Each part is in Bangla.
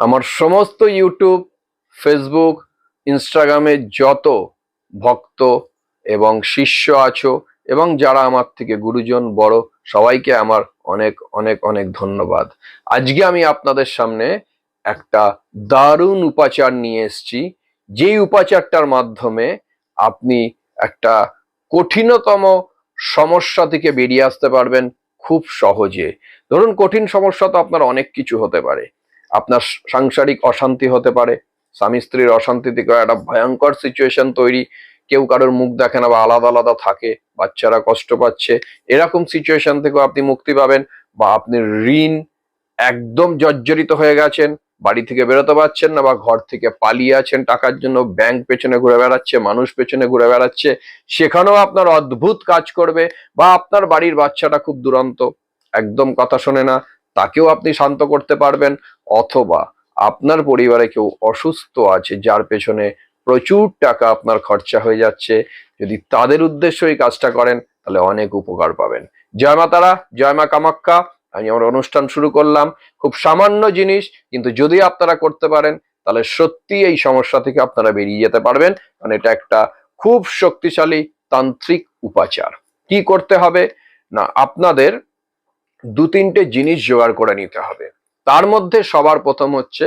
আমার সমস্ত ইউটিউব ফেসবুক ইনস্টাগ্রামে যত ভক্ত এবং শিষ্য আছো এবং যারা আমার থেকে গুরুজন, বড়, সবাইকে আমার অনেক অনেক অনেক ধন্যবাদ। আজকে আমি আপনাদের সামনে একটা দারুণ উপাচার নিয়ে এসেছি। যেই উপাচারটার মাধ্যমে আপনি একটা কঠিনতম সমস্যা থেকে বেরিয়ে আসতে পারবেন খুব সহজে। ধরুন কঠিন সমস্যা তো আপনার অনেক কিছু হতে পারে। আপনার সাংসারিক অশান্তি হতে পারে, স্বামী স্ত্রীর অশান্তি থেকে একটা ভয়ঙ্কর সিচুয়েশন তৈরি, কেউ কারোর মুখ দেখে না বা আলাদা আলাদা থাকে, বাচ্চারা কষ্ট পাচ্ছে, এরকম সিচুয়েশন থেকেও আপনি মুক্তি পাবেন বা আপনি ঋণ একদম জর্জরিত হয়ে গেছেন, বাড়ি থেকে বেরোতে পারছেন না বা ঘর থেকে পালিয়ে আছেন, টাকার জন্য ব্যাংক পেছনে ঘুরে বেড়াচ্ছে, মানুষ পেছনে ঘুরে বেড়াচ্ছে, সেখানেও আপনার অদ্ভুত কাজ করবে বা আপনার বাড়ির বাচ্চাটা খুব দুরন্ত। একদম কথা শোনে না, তাকেও আপনি শান্ত করতে পারবেন অথবা আপনার পরিবারে কেউ অসুস্থ আছে, যার পেছনে প্রচুর টাকা আপনার খরচা হয়ে যাচ্ছে, যদি তাদের উদ্দেশ্য এই কাজটা করেন, তাহলে অনেক উপকার পাবেন। জয় মা তারা, জয় মা কামাখ্যা আমি আমার অনুষ্ঠান শুরু করলাম। খুব সামান্য জিনিস, কিন্তু যদি আপনারা করতে পারেন, তাহলে সত্যি এই সমস্যা থেকে আপনারা বেরিয়ে যেতে পারবেন, কারণ এটা একটা খুব শক্তিশালী তান্ত্রিক উপাচার। কি করতে হবে? না, আপনাদের দু তিনটে জিনিস জোগাড় করে নিতে হবে। তার মধ্যে সবার প্রথম হচ্ছে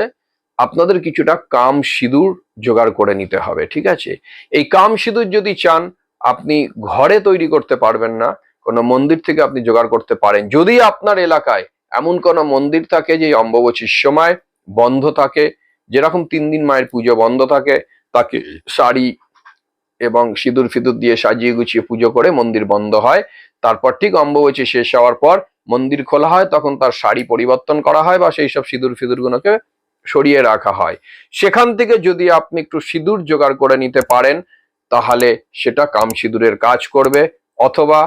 আপনাদের কিছুটা কাম সিঁদুর জোগাড় করে নিতে হবে, ঠিক আছে? এই কাম সিঁদুর যদি চান, আপনি ঘরে তৈরি করতে পারবেন না, কোনো মন্দির থেকে আপনি জোগাড় করতে পারেন। যদি আপনার এলাকায় এমন কোনো মন্দির থাকে যে অম্বুবাচীর সময় বন্ধ থাকে, যেরকম তিন দিন মায়ের পুজো বন্ধ থাকে, তাকে শাড়ি এবং সিঁদুর ফিঁদুর দিয়ে সাজিয়ে গুছিয়ে পুজো করে মন্দির বন্ধ হয়। তারপর ঠিক অম্বুবাচী শেষ হওয়ার পর মন্দির খোলা হয়, তখন তার শাড়ি পরিবর্তন করা হয় বা সেই সব সিঁদুর ফিঁদুর গুলোকে সরিয়ে রাখা হয়। সেখান থেকে যদি আপনি একটু সিঁদুর জোগাড় করে নিতে পারেন, তাহলে সেটা কাম সিঁদুরের কাজ করবে। অথবা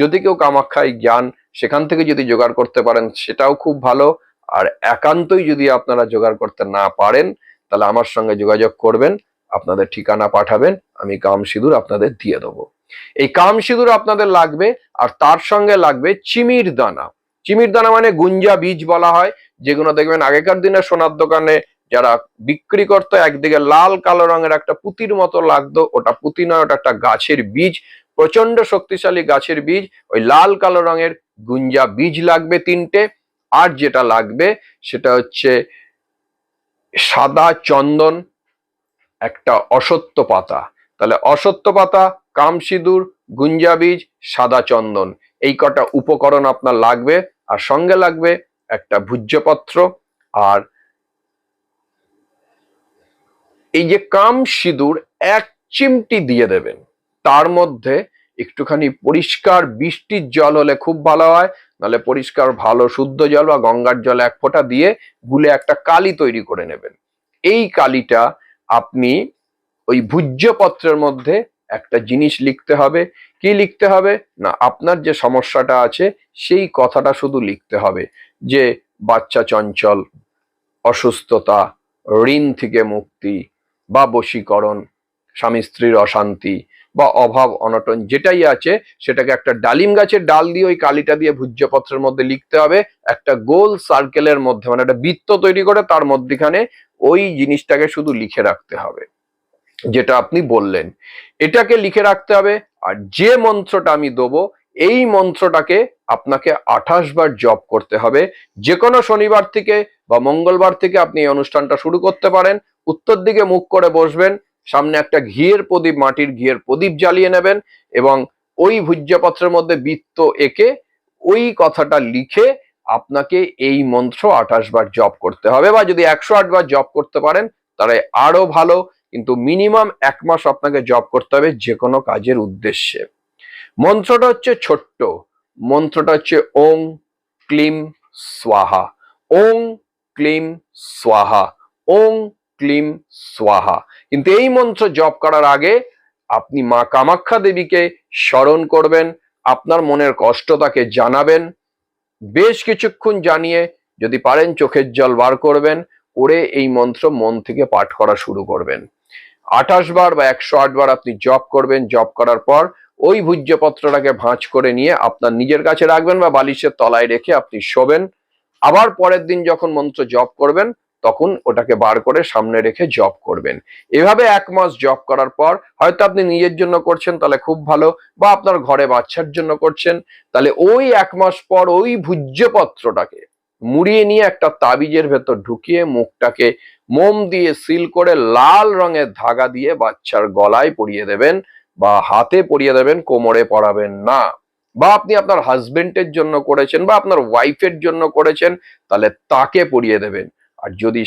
যদি কেউ কামাখ্যায় জ্ঞান সেখান থেকে যদি জোগাড় করতে পারেন, সেটাও খুব ভালো। আর একান্তই যদি আপনারা জোগাড় করতে না পারেন, তাহলে আমার সঙ্গে যোগাযোগ করবেন। আপনাদের ঠিকানা পাঠাবেন, আমি কাম সিঁদুর আপনাদের দিয়ে দেবো। এই কাম সিঁদুর আপনাদের লাগবে, আর তার সঙ্গে লাগবে চিমির দানা। চিমির দানা মানে গুঞ্জা বীজ বলা হয়, যেগুলো দেখবেন আগেকার দিনে সোনার দোকানে যারা বিক্রি করতো, একদিকে লাল, কালো রঙের একটা পুতির মতো লাগতো, ওটা পুতি নয়, ওটা একটা গাছের বীজ প্রচণ্ড শক্তিশালী গাছের বীজ, ওই লাল, কালো রঙের গুঞ্জা বীজ লাগবে তিনটে। আর যেটা লাগবে, সেটা হচ্ছে সাদা চন্দন একটা অসত্য পাতা। তাহলে অসত্য পাতা, কামসিঁদুর গুঞ্জা বীজ সাদা চন্দন, এই কটা উপকরণ আপনার লাগবে। আর সঙ্গে লাগবে একটা ভূজ্যপত্র। আর এই যে কাম সিঁদুর এক চিমটি দিয়ে দেবেন, তার মধ্যে একটুখানি পরিষ্কার বৃষ্টির জল হলে খুব ভালো হয়। নাহলে পরিষ্কার ভালো শুদ্ধ জল বা গঙ্গার জল এক ফোঁটা দিয়ে গুলে একটা কালি তৈরি করে নেবেন। এই কালিটা আপনি ওই ভূজ্যপত্রের মধ্যে একটা জিনিস লিখতে হবে। কি লিখতে হবে? না, আপনার যে সমস্যাটা আছে, সেই কথাটা শুধু লিখতে হবে। যে বাচ্চা চঞ্চল, অসুস্থতা, ঋণ থেকে মুক্তি বা বশীকরণ স্বামী স্ত্রীর অশান্তি বা অভাব, অনটন যেটাই আছে, সেটাকে একটা ডালিম গাছের ডাল দিয়ে ওই কালিটা দিয়ে ভূজ্যপত্রের মধ্যে লিখতে হবে, একটা গোল সার্কেলের মধ্যে মানে একটা বৃত্ত তৈরি করে তার মধ্যখানে ওই জিনিসটাকে শুধু লিখে রাখতে হবে, যেটা আপনি বললেন। এটাকে লিখে রাখতে হবে, আর যে মন্ত্রটা আমি দেবো, এই মন্ত্রটাকে আপনাকে আঠাশ বার জপ করতে হবে। যে কোনো শনিবার থেকে বা মঙ্গলবার থেকে আপনি এই অনুষ্ঠানটা শুরু করতে পারেন, উত্তর দিকে মুখ করে বসবেন সামনে একটা ঘিয়ের প্রদীপ, মাটির ঘিয়ের প্রদীপ জ্বালিয়ে নেবেন এবং ওই ভূজ্যপত্রের মধ্যে বৃত্ত এঁকে ওই কথাটা লিখে আপনাকে এই মন্ত্র আঠাশ বার জপ করতে হবে বা যদি একশো আট বার জপ করতে পারেন তাহলে আরও ভালো, কিন্তু মিনিমাম এক মাস আপনাকে জব করতে হবে যে কোনো কাজের উদ্দেশ্যে। মন্ত্রটা হচ্ছে ছোট্ট, মন্ত্রটা হচ্ছে ওং ক্লিম স্বাহা, ওং ক্লিম স্বাহা, ওং ক্লিম স্বাহা কিন্তু এই মন্ত্র জপ করার আগে আপনি মা কামাখ্যা দেবীকে স্মরণ করবেন, আপনার মনের কষ্ট তাকে জানাবেন, বেশ কিছুক্ষণ জানিয়ে যদি পারেন চোখের জল বার করবেন, করে এই মন্ত্র মন থেকে পাঠ করা শুরু করবেন। আঠাশ বার বা একশো আট বার আপনি জপ করবেন, জপ করার পর ওই ভূজ্যপত্রটাকে ভাঁজ করে নিয়ে আপনার নিজের কাছে রাখবেন বা বালিশের তলায় রেখে আপনি শোবেন। আবার পরের দিন যখন মন্ত্র জপ করবেন তখন ওটাকে বার করে সামনে রেখে জব করবেন। এভাবে এক মাস জব করার পর হয়তো আপনি নিজের জন্য করছেন, তাহলে খুব ভালো। বা আপনার ঘরে বাচ্চার জন্য করছেন, তাহলে ওই এক মাস পর ওই ভূজ্যপত্রটাকে মুড়িয়ে নিয়ে একটা তাবিজের ভেতর ঢুকিয়ে মুখটাকে মোম দিয়ে সিল করে লাল রঙের ধাগা দিয়ে বাচ্চার গলায় পরিয়ে দেবেন বা হাতে পরিয়ে দেবেন, কোমরে পরাবেন না। বা আপনি আপনার হাজবেন্ডের জন্য করেছেন বা আপনার ওয়াইফের জন্য করেছেন, তাহলে তাকে পরিয়ে দেবেন। আর যদি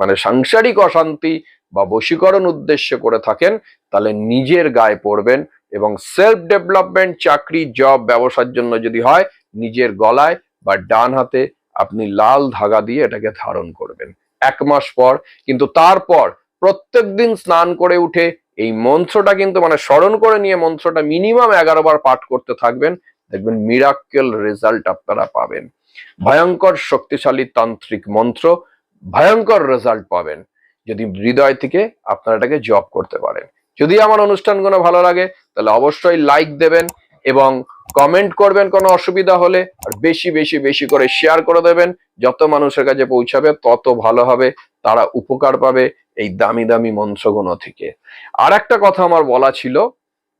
মানে সাংসারিক অশান্তি বা বশীকরণ উদ্দেশ্য করে থাকেন, তাহলে নিজের গায়ে পড়বেন এবং সেলফ ডেভেলপমেন্ট চাকরি জব ব্যবসার জন্য যদি হয়, নিজের গলায় বা ডান হাতে আপনি লাল ধাগা দিয়ে এটাকে ধারণ করবেন। এক মাস পর, কিন্তু তারপর প্রত্যেক দিন স্নান করে উঠে এই মন্ত্রটা কিন্তু মানে স্মরণ করে নিয়ে মন্ত্রটা মিনিমাম এগারো বার পাঠ করতে থাকবেন, দেখবেন মিরাক্কেল রেজাল্ট আপনারা পাবেন। ভয়ঙ্কর শক্তিশালী তান্ত্রিক মন্ত্র ভয়ঙ্কর রেজাল্ট পাবেন যদি হৃদয় থেকে আপনারা এটাকে জব করতে পারেন। যদি আমার অনুষ্ঠানগুলো ভালো লাগে, তাহলে অবশ্যই লাইক দেবেন এবং কমেন্ট করবেন কোনো অসুবিধা হলে, আর বেশি বেশি বেশি করে শেয়ার করে দেবেন। যত মানুষের কাছে পৌঁছাবে, তত ভালো হবে, তারা উপকার পাবে এই দামি দামি মন্ত্রগুলো থেকে। আর একটা কথা আমার বলা ছিল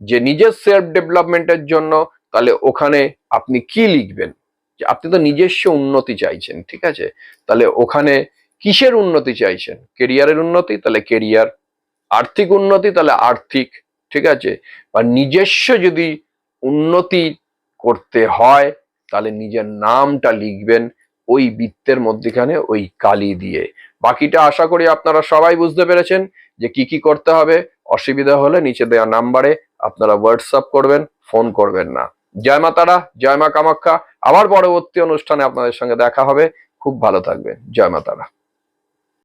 যে, নিজের সেলফ ডেভেলপমেন্টের জন্য তাহলে ওখানে আপনি কি লিখবেন? আপনি তো নিজস্ব উন্নতি চাইছেন, ঠিক আছে? তাহলে ওখানে কিসের উন্নতি চাইছেন? কেরিয়ারের উন্নতি, তাহলে কেরিয়ার। আর্থিক উন্নতি, তাহলে আর্থিক, ঠিক আছে? বা নিজস্ব যদি উন্নতি করতে হয়, তাহলে নিজের নামটা লিখবেন ওই বৃত্তের মধ্যেখানে ওই কালি দিয়ে। বাকিটা আশা করি আপনারা সবাই বুঝতে পেরেছেন যে কি কি করতে হবে। অসুবিধা হলে নিচে দেওয়া নাম্বারে আপনারা হোয়াটসঅ্যাপ করবেন, ফোন করবেন না। জয় মা তারা, জয় মা কামাখ্যা আবার পরবর্তী অনুষ্ঠানে আপনাদের সঙ্গে দেখা হবে। খুব ভালো থাকবেন। জয় মা তারা।